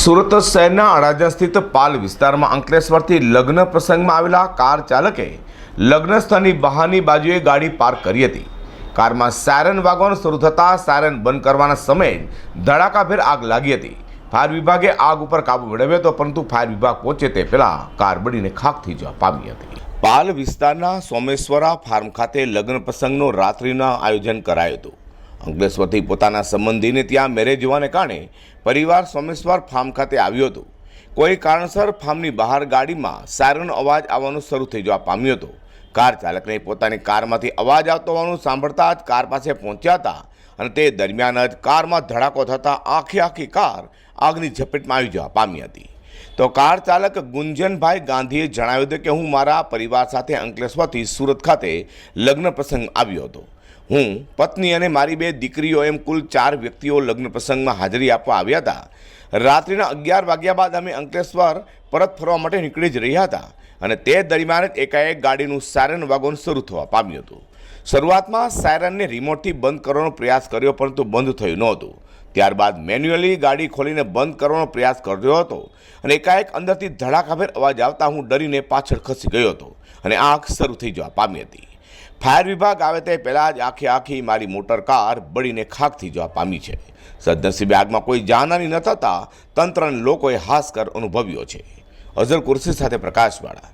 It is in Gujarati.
સુરત શહેરના અડાજણ સ્થિત પાલ વિસ્તારમાં અંકલેશ્વરથી લગ્ન પ્રસંગમાં આવેલા કાર ચાલકે લગ્ન સ્થળની બહારની બાજુએ ગાડી પાર્ક કરી હતી. કારમાં સાયરન વાગવાનું શરૂ થતાં સાયરન બંધ કરવાના સમયે ધડાકાભેર આગ લાગી હતી. ફાયર વિભાગે આગ ઉપર કાબુ મેળવ્યો હતો, પરંતુ ફાયર વિભાગ પહોંચે તે પહેલાં કાર બળીને ખાખ થઈ જવા પામી હતી. પાલ વિસ્તારના સોમેશ્વરા ફાર્મ ખાતે લગ્ન પ્રસંગનું રાત્રિના આયોજન કરાયું હતું. અંકલેશ્વરથી પોતાના સંબંધીને ત્યાં મેરેજ હોવાને કારણે પરિવાર સોમેશ્વર ફાર્મ ખાતે આવ્યો હતો. કોઈ કારણસર ફાર્મની બહાર ગાડીમાં સાયરન અવાજ આવવાનું શરૂ થઈ જવા પામ્યો હતો. કાર ચાલકને પોતાની કારમાંથી અવાજ આવતો હોવાનું સાંભળતા જ કાર પાસે પહોંચ્યા હતા અને તે દરમિયાન જ કારમાં ધડાકો થતાં આખી આખી કાર આગની ઝપેટમાં આવી જવા પામી હતી. તો કાર ચાલક ગુંજનભાઈ ગાંધીએ જણાવ્યું હતું કે હું મારા પરિવાર સાથે અંકલેશ્વરથી સુરત ખાતે લગ્ન પ્રસંગ આવ્યો હતો. હું, પત્ની અને મારી બે દીકરીઓ એમ કુલ ચાર વ્યક્તિઓ લગ્ન પ્રસંગમાં હાજરી આપવા આવ્યા હતા. રાત્રિના અગિયાર વાગ્યા બાદ અમે અંકલેશ્વર પરત ફરવા માટે નીકળી જ રહ્યા હતા અને તે દરમિયાન જ એકાએક ગાડીનું સાયરન વાગોન શરૂ થવા પામ્યું હતું. શરૂઆતમાં સાયરનને રિમોટથી બંધ કરવાનો પ્રયાસ કર્યો પરંતુ બંધ થયું નહોતું. ત્યારબાદ મેન્યુઅલી ગાડી ખોલીને બંધ કરવાનો પ્રયાસ કર્યો હતો અને એકાએક અંદરથી ધડાકાભેર અવાજ આવતા હું ડરીને પાછળ ખસી ગયો હતો અને આંખ શરૂ થઈ જવા પામી હતી. ફાયર વિભાગ આવે તે પહેલાં જ આખી આખી મારી મોટર કાર બળીને ખાખથી જવા પામી છે. સદનસીબે આગમાં કોઈ જાનહાની ન થતાં તંત્રને લોકોએ હાશકર અનુભવ્યો છે. અઝર કુર્સી સાથે પ્રકાશવાળા